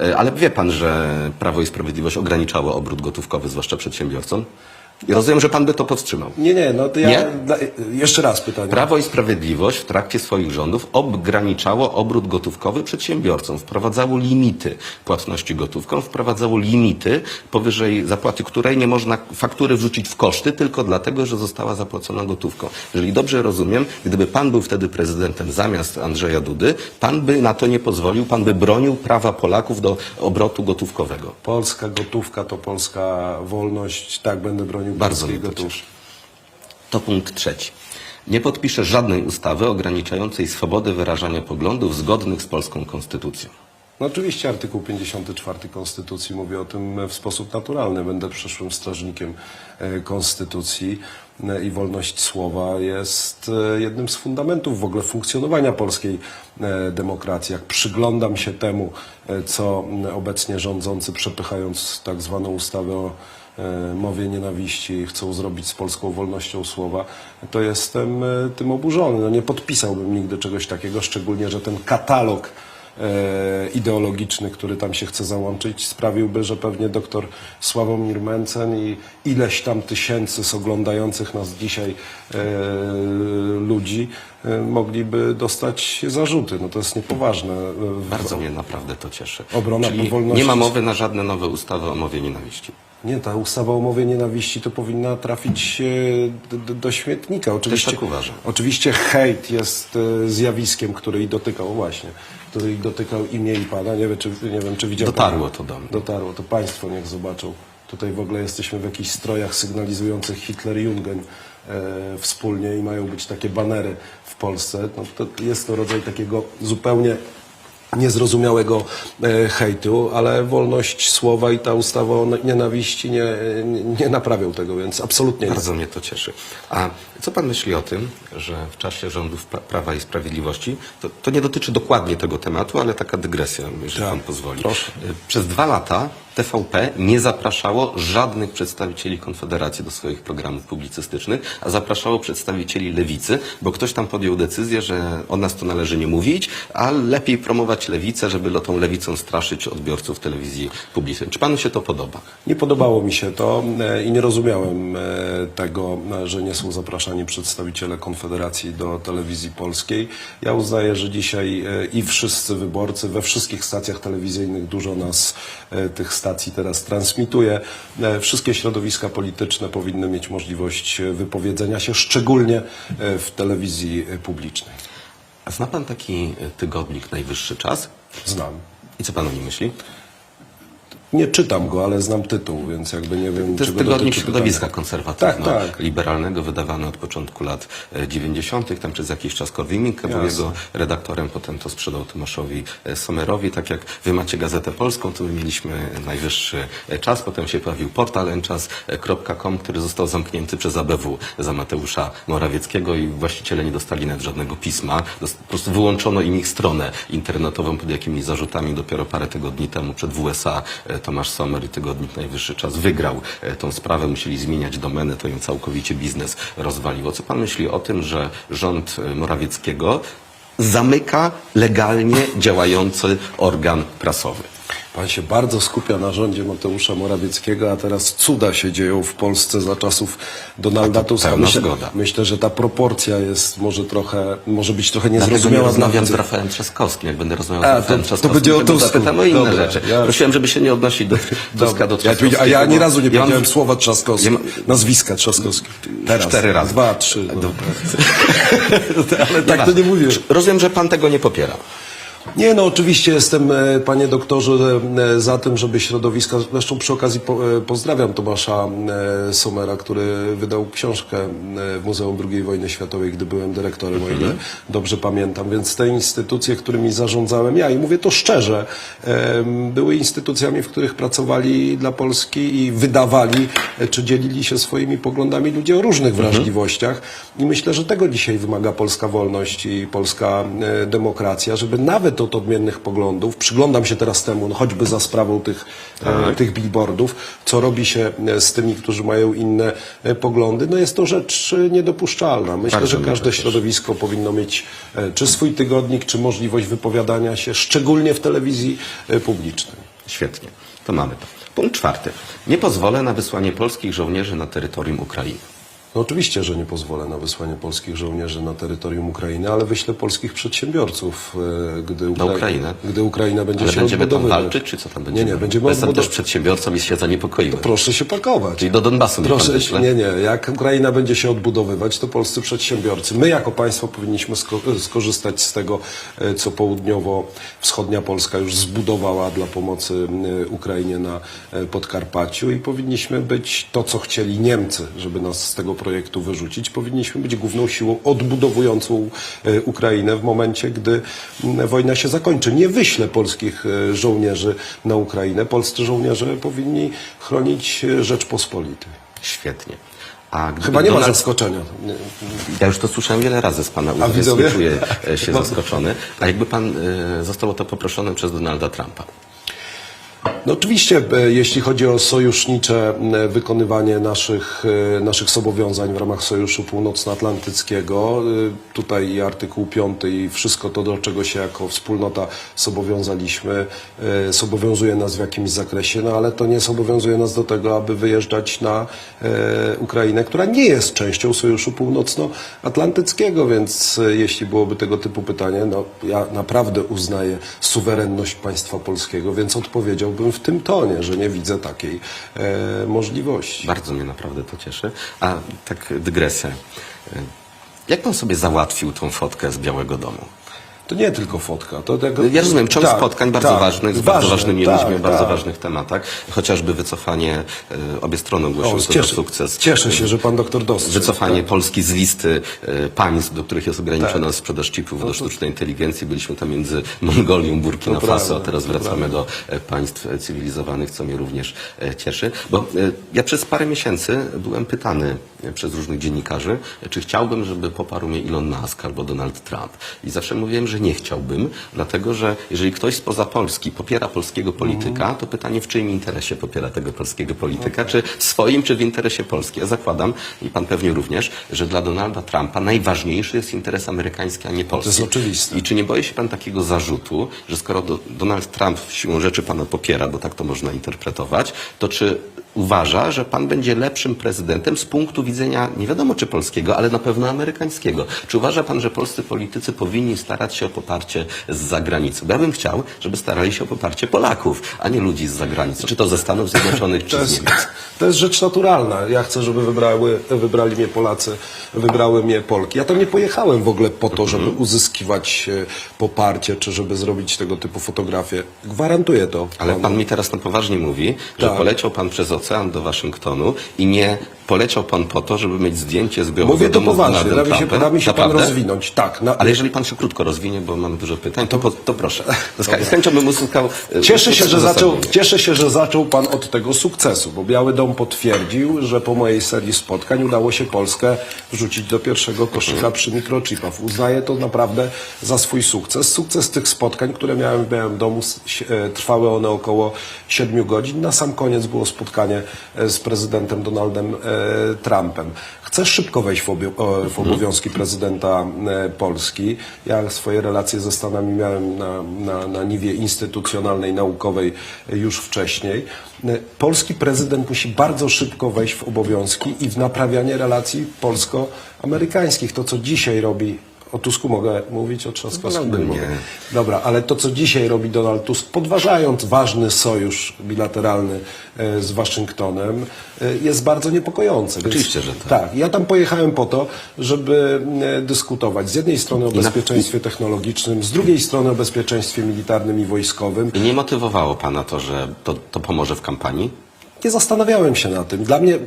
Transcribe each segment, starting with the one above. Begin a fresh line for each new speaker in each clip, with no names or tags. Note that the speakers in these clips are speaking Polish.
E, Ale wie pan, że Prawo i Sprawiedliwość ograniczało obrót gotówkowy, zwłaszcza przedsiębiorcom? Rozumiem, że pan by to powstrzymał.
Nie, nie, no to ja...
Nie?
Dla, jeszcze raz pytanie.
Prawo i Sprawiedliwość w trakcie swoich rządów ograniczało obrót gotówkowy przedsiębiorcom, wprowadzało limity płatności gotówką, wprowadzało limity, powyżej zapłaty której nie można faktury wrzucić w koszty, tylko dlatego, że została zapłacona gotówką. Jeżeli dobrze rozumiem, gdyby pan był wtedy prezydentem zamiast Andrzeja Dudy, pan by na to nie pozwolił, pan by bronił prawa Polaków do obrotu gotówkowego.
Polska gotówka to polska wolność. Tak, będę bronił
Bardzo mnie to cieszy. To punkt trzeci. Nie podpiszę żadnej ustawy ograniczającej swobodę wyrażania poglądów zgodnych z polską konstytucją.
No oczywiście artykuł 54 Konstytucji mówi o tym w sposób naturalny. Będę przyszłym strażnikiem e, Konstytucji e, i wolność słowa jest e, jednym z fundamentów w ogóle funkcjonowania polskiej demokracji. Jak przyglądam się temu, co obecnie rządzący przepychając tak zwaną ustawę o mowie nienawiści chcą zrobić z polską wolnością słowa, to jestem e, tym oburzony. No nie podpisałbym nigdy czegoś takiego, szczególnie, że ten katalog e, ideologiczny, który tam się chce załączyć, sprawiłby, że pewnie doktor Sławomir Mencen i ileś tam tysięcy z oglądających nas dzisiaj e, ludzi e, mogliby dostać zarzuty. No to jest niepoważne. E,
Bardzo mnie naprawdę to cieszy.
Obrona
Czyli
wolności-
nie ma mowy na żadne nowe ustawy o mowie nienawiści.
Nie, ta ustawa o mowie nienawiści to powinna trafić e, do, do śmietnika. Oczywiście,
tak uważam.
Oczywiście hejt jest e, zjawiskiem, który i dotykał, właśnie, który i dotykał i mnie i pana. Nie wiem, czy, nie wiem, czy widział
Dotarło
pan.
to do mnie.
Dotarło, to państwo niech zobaczą. Tutaj w ogóle jesteśmy w jakichś strojach sygnalizujących Hitler-Jungen e, wspólnie i mają być takie banery w Polsce. No, to jest to rodzaj takiego zupełnie niezrozumiałego e, hejtu, ale wolność słowa i ta ustawa o nienawiści nie, nie, naprawią tego, więc absolutnie nie.
Bardzo mnie to cieszy. A co pan myśli o tym, że w czasie rządów pra- Prawa i Sprawiedliwości, to, to nie dotyczy dokładnie tego tematu, ale taka dygresja, jeżeli
Tak,
pan pozwoli.
proszę.
Y, Przez dwa lata TVP nie zapraszało żadnych przedstawicieli Konfederacji do swoich programów publicystycznych, a zapraszało przedstawicieli lewicy, bo ktoś tam podjął decyzję, że o nas to należy nie mówić, a lepiej promować lewicę, żeby tą lewicą straszyć odbiorców telewizji publicznej. Czy panu się to podoba?
Nie podobało mi się to e, i nie rozumiałem e, tego, e, że nie są zapraszani przedstawiciele Konfederacji do telewizji polskiej. Ja uznaję, że dzisiaj i wszyscy wyborcy we wszystkich stacjach telewizyjnych, dużo nas tych stacji teraz transmituje, e, wszystkie środowiska polityczne powinny mieć możliwość e, wypowiedzenia się, szczególnie e, w telewizji publicznej.
A zna pan taki tygodnik Najwyższy Czas?
Znam.
I co pan o nim myśli?
Nie czytam go, ale znam tytuł, więc jakby nie wiem,
To jest
czego
tygodnik
dotyczy
środowiska
pytanie.
konserwatywno-liberalnego, wydawany od początku lat e, 90. Tam przez jakiś czas Korwin-Mikke był
Jasne.
jego redaktorem, potem to sprzedał Tomaszowi e, Somerowi. Tak jak wy macie Gazetę Polską, to my mieliśmy najwyższy e, czas, potem się pojawił portal enczas.com, który został zamknięty przez ABW za Mateusza Morawieckiego i właściciele nie dostali nawet żadnego pisma. Dost- Po prostu wyłączono im ich stronę internetową pod jakimiś zarzutami. Dopiero parę tygodni temu przed WSA e, Tomasz Sommer i tygodnik Najwyższy Czas wygrał e, tą sprawę. Musieli zmieniać domenę, to im całkowicie biznes rozwaliło. Co pan myśli o tym, że rząd e, Morawieckiego zamyka legalnie działający organ prasowy?
Pan się bardzo skupia na rządzie Mateusza Morawieckiego, a teraz cuda się dzieją w Polsce za czasów Donalda Tuska.
pełna
Myślę,
zgoda.
myślę, że ta proporcja jest może trochę, może być trochę
Dlatego nie
niezrozumiała
rozmawiam z. Rafałem Trzaskowskim. Jak będę rozmawiał
A,
z Rafałem
to- to
Trzaskowskim,
będzie o
go
Tusku.
zapytam o inne
Dobra,
rzeczy.
ja-
Prosiłem, żeby się nie odnosić do Tuska, do
Ja,
Trzaskowskiego.
a ja ani
bo
razu nie
mam-
powiedziałem słowa Trzaskowski.
Ja ma-
Nazwiska Trzaskowski. Teraz.
Cztery razy.
Dwa, trzy. No. Ale tak to nie mówię.
Rozumiem, że pan tego nie popiera.
Nie, no oczywiście jestem, e, panie doktorze, e, za tym, żeby środowiska, zresztą przy okazji e, pozdrawiam Tomasza Somera, który wydał książkę w Muzeum II Wojny Światowej, gdy byłem dyrektorem, o ile dobrze pamiętam, więc te instytucje, którymi zarządzałem ja, i mówię to szczerze, były instytucjami, w których pracowali dla Polski i wydawali, czy dzielili się swoimi poglądami ludzie o różnych wrażliwościach. I myślę, że tego dzisiaj wymaga polska wolność i polska demokracja, żeby nawet nawet od odmiennych poglądów, przyglądam się teraz temu, no choćby za sprawą tych, e, tych billboardów, co robi się e, z tymi, którzy mają inne e, poglądy, no jest to rzecz e, niedopuszczalna. Myślę,
Bardzo
że
to
każde środowisko powinno mieć e, czy swój tygodnik, czy możliwość wypowiadania się, szczególnie w telewizji e, publicznej.
Świetnie, to mamy to. Punkt czwarty. Nie pozwolę na wysłanie polskich żołnierzy na terytorium Ukrainy.
No oczywiście, że nie pozwolę na wysłanie polskich żołnierzy na terytorium Ukrainy, ale wyślę polskich przedsiębiorców, e, gdy,
Na
Ukra-
Ukrainę?
gdy Ukraina będzie
Ale
się
będziemy tam walczyć, czy co tam będziemy?
Nie, nie, będziemy
Jestem
odbudow-
też przedsiębiorcą i się zaniepokoiłem.
Proszę się pakować.
Czyli do Donbasu
Proszę,
wyśle?
nie, nie. Jak Ukraina będzie się odbudowywać, to polscy przedsiębiorcy, my jako państwo powinniśmy sko- skorzystać z tego, e, co południowo-wschodnia Polska już zbudowała dla pomocy e, Ukrainie na e, Podkarpaciu i powinniśmy być to, co chcieli Niemcy, żeby nas z tego projektu wyrzucić. Powinniśmy być główną siłą odbudowującą e, Ukrainę w momencie, gdy wojna się zakończy. Nie wyślę polskich e, żołnierzy na Ukrainę. Polscy żołnierze powinni chronić e, Rzeczpospolitej.
Świetnie.
Chyba nie ma
Donald...
zaskoczenia. Nie-
Ja już to słyszałem wiele razy z Pana ust, więc nie czuję się zaskoczony. A jakby Pan został o to poproszony przez Donalda Trumpa?
No oczywiście, e, jeśli chodzi o sojusznicze wykonywanie naszych, e, naszych zobowiązań w ramach Sojuszu Północnoatlantyckiego, e, tutaj i artykuł 5 i wszystko to, do czego się jako wspólnota zobowiązaliśmy, zobowiązuje nas w jakimś zakresie, no ale to nie zobowiązuje nas do tego, aby wyjeżdżać na Ukrainę, która nie jest częścią Sojuszu Północnoatlantyckiego, więc jeśli byłoby tego typu pytanie, no ja naprawdę uznaję suwerenność państwa polskiego, więc odpowiedziałbym w tym tonie, że nie widzę takiej e, możliwości.
Bardzo mnie naprawdę to cieszy. A tak dygresja. E, Jak Pan sobie załatwił tą fotkę z Białego Domu?
To nie tylko fotka. To tak,
Ja rozumiem, ciąg
tak,
spotkań bardzo
tak,
ważnych, z
ważne,
bardzo ważnymi
tak,
ludźmi o bardzo
tak.
ważnych tematach. Chociażby wycofanie, e, obie strony ogłosiły
O,
to za
cieszę,
sukces.
cieszę się, że pan doktor dostrzegł.
Wycofanie
tak.
Polski z listy e, państw, do których jest ograniczona
Tak.
sprzedaż chipów do sztucznej inteligencji. Byliśmy tam między Mongolią, Burkina
To
Faso, a teraz wracamy do e, państw cywilizowanych, co mnie również cieszy. Bo e, ja przez parę miesięcy byłem pytany przez różnych dziennikarzy, czy chciałbym, żeby poparł mnie Elon Musk albo Donald Trump. I zawsze mówiłem, że nie chciałbym, dlatego że jeżeli ktoś spoza Polski popiera polskiego polityka, to pytanie, w czyim interesie popiera tego polskiego polityka, czy w swoim, czy w interesie Polski. Ja zakładam, i pan pewnie również, że dla Donalda Trumpa najważniejszy jest interes amerykański, a nie polski.
jest oczywiste.
I czy nie boi się pan takiego zarzutu, że skoro do, Donald Trump siłą rzeczy pana popiera, bo tak to można interpretować, to czy uważa, że pan będzie lepszym prezydentem z punktu widzenia nie wiadomo czy polskiego, ale na pewno amerykańskiego? Czy uważa pan, że polscy politycy powinni starać się o poparcie z zagranicy? Bo ja bym chciał, żeby starali się o poparcie Polaków, a nie ludzi z zagranicy. Czy to ze Stanów Zjednoczonych,
To
czy z Niemiec?
to jest rzecz naturalna. Ja chcę, żeby wybrały, wybrali mnie Polacy, wybrały mnie Polki. Ja tam nie pojechałem w ogóle po to, żeby
Mhm.
uzyskiwać e, poparcie, czy żeby zrobić tego typu fotografie. Gwarantuję to.
Ale
panu.
pan mi teraz na poważnie mówi, że
Tak.
poleciał pan przez ocean do Waszyngtonu i nie poleciał pan po to, żeby mieć zdjęcie z Białego
Mówię to
Domu z
poważnie,
Donaldem
da mi się,
Trumpem.
da mi się pan
Naprawdę?
rozwinąć. Tak, na,
Ale jeżeli pan się krótko rozwinie, bo mam dużo pytań, to, po, to proszę. Z chę- z chęcią bym usłuchał. e,
Cieszę się, że zaczął, cieszę się, że zaczął Pan od tego sukcesu, bo Biały Dom potwierdził, że po mojej serii spotkań udało się Polskę wrzucić do pierwszego koszyka przy mikrochipach. Uznaję to naprawdę za swój sukces. Sukces tych spotkań, które miałem w Białym Domu, s- e, trwały one około 7 godzin. Na sam koniec było spotkanie e, z prezydentem Donaldem e, Trumpem. Chcę szybko wejść w, w obowiązki prezydenta e, Polski. Ja swoje relacje ze Stanami miałem na, na, na niwie instytucjonalnej, naukowej już wcześniej. Polski prezydent musi bardzo szybko wejść w obowiązki i w naprawianie relacji polsko-amerykańskich. To, co dzisiaj robi o Tusku mogę mówić, o Trzaskowskim
Wolałbym
nie mogę.
nie.
Dobra, ale to, co dzisiaj robi Donald Tusk, podważając ważny sojusz bilateralny e, z Waszyngtonem, e, jest bardzo niepokojące. Więc-
Oczywiście, że tak.
Tak, ja tam pojechałem po to, żeby e, dyskutować z jednej strony o bezpieczeństwie technologicznym, z drugiej strony o bezpieczeństwie militarnym i wojskowym.
I nie motywowało pana to, że to, to pomoże w kampanii?
Nie zastanawiałem się na tym. Dla mnie e,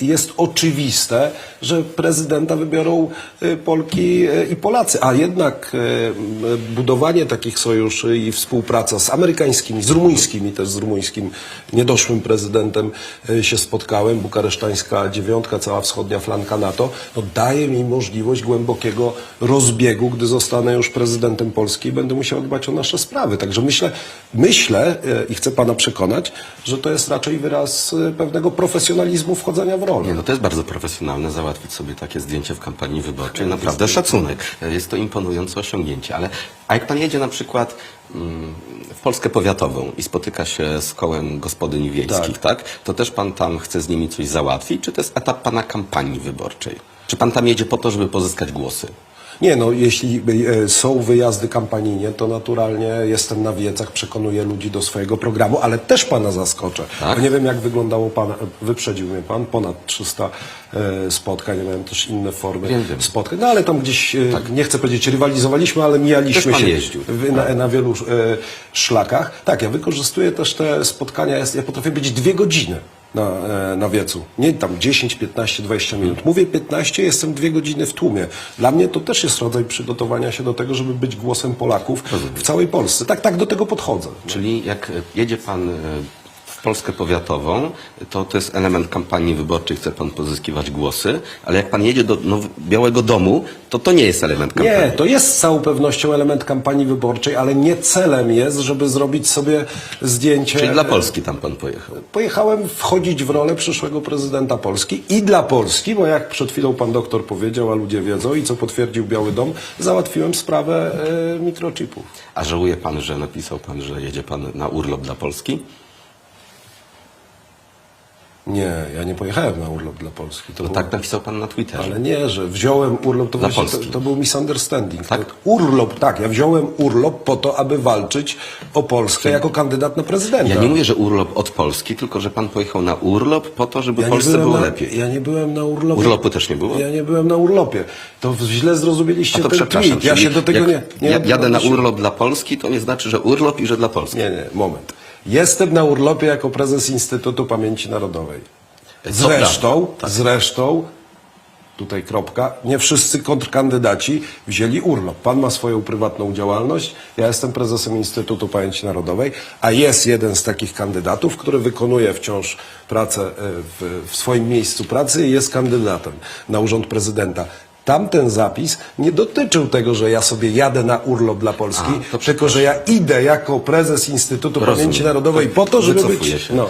jest oczywiste, że prezydenta wybiorą e, Polki e, i Polacy, a jednak budowanie takich sojuszy i współpraca z amerykańskimi, z rumuńskimi, też z rumuńskim niedoszłym prezydentem się spotkałem, bukaresztańska dziewiątka, cała wschodnia flanka NATO, no daje mi możliwość głębokiego rozbiegu, gdy zostanę już prezydentem Polski i będę musiał dbać o nasze sprawy. Także myślę, myślę i chcę pana przekonać, że to jest raczej wyraz e, pewnego profesjonalizmu wchodzenia w rolę.
Nie, no to jest bardzo profesjonalne załatwić sobie takie zdjęcie w kampanii wyborczej. Naprawdę szacunek. Jest to imponujące osiągnięcie. Ale a jak pan jedzie na przykład mm, w Polskę powiatową i spotyka się z kołem gospodyń wiejskich, tak. To też pan tam chce z nimi coś załatwić? Czy to jest etap pana kampanii wyborczej? Czy pan tam jedzie po to, żeby pozyskać głosy?
Nie, no jeśli e, są wyjazdy kampanijne, to naturalnie jestem na wiecach, przekonuję ludzi do swojego programu, ale też pana zaskoczę.
Tak?
Bo nie wiem, jak wyglądało pan, wyprzedził mnie pan, ponad 300 e, spotkań, ja miałem też inne formy
Wiem, wiem.
spotkań, no ale tam gdzieś, e, nie chcę powiedzieć rywalizowaliśmy, ale mijaliśmy się
jeździł.
w, na, na wielu szlakach. Tak, ja wykorzystuję też te spotkania, ja potrafię być dwie godziny. Na, e, na wiecu. Nie tam 10, 15, 20 minut. Mówię 15, jestem dwie godziny w tłumie. Dla mnie to też jest rodzaj przygotowania się do tego, żeby być głosem Polaków w całej Polsce. Tak, tak do tego podchodzę.
Czyli jak e, jedzie pan e, Polskę powiatową, to to jest element kampanii wyborczej, chce pan pozyskiwać głosy, ale jak pan jedzie do Now- Białego Domu, to to nie jest element kampanii.
Nie, to jest z całą pewnością element kampanii wyborczej, ale nie celem jest, żeby zrobić sobie zdjęcie.
Czyli dla Polski tam pan pojechał.
Pojechałem wchodzić w rolę przyszłego prezydenta Polski i dla Polski, bo jak przed chwilą pan doktor powiedział, a ludzie wiedzą i co potwierdził Biały Dom, załatwiłem sprawę e, mikrochipów.
A żałuje pan, że napisał pan, że jedzie pan na urlop dla Polski?
Nie, ja nie pojechałem na urlop dla Polski. To
No
było-
tak napisał pan na Twitterze.
Ale nie, że wziąłem urlop, to,
Dla
właśnie, to,
Polski.
to był misunderstanding.
Tak?
To Urlop, tak, ja wziąłem urlop po to, aby walczyć o Polskę jako kandydat na prezydenta.
Ja nie mówię, że urlop od Polski, tylko że pan pojechał na urlop po to, żeby
Ja
Polsce było
na,
lepiej.
Ja nie byłem na urlopie.
Urlopu też nie było?
Ja nie byłem na urlopie. To źle
A
zrozumieliście
to
ten
przepraszam.
tweet. Ja
czyli
się do tego nie... nie
ja- jadę na urlop dla Polski, to nie znaczy, że urlop i że dla Polski.
Nie, nie, moment. Jestem na urlopie jako prezes Instytutu Pamięci Narodowej.
Co
Zresztą,
tak.
zresztą, tutaj kropka, nie wszyscy kontrkandydaci wzięli urlop. Pan ma swoją prywatną działalność, ja jestem prezesem Instytutu Pamięci Narodowej, a jest jeden z takich kandydatów, który wykonuje wciąż pracę e, w, w swoim miejscu pracy i jest kandydatem na urząd prezydenta. Tamten zapis nie dotyczył tego, że ja sobie jadę na urlop dla Polski,
A, to
tylko że ja idę jako prezes Instytutu
Rozumiem.
Pamięci Narodowej
To
po to, żeby
wycofuję
być...
się.
No.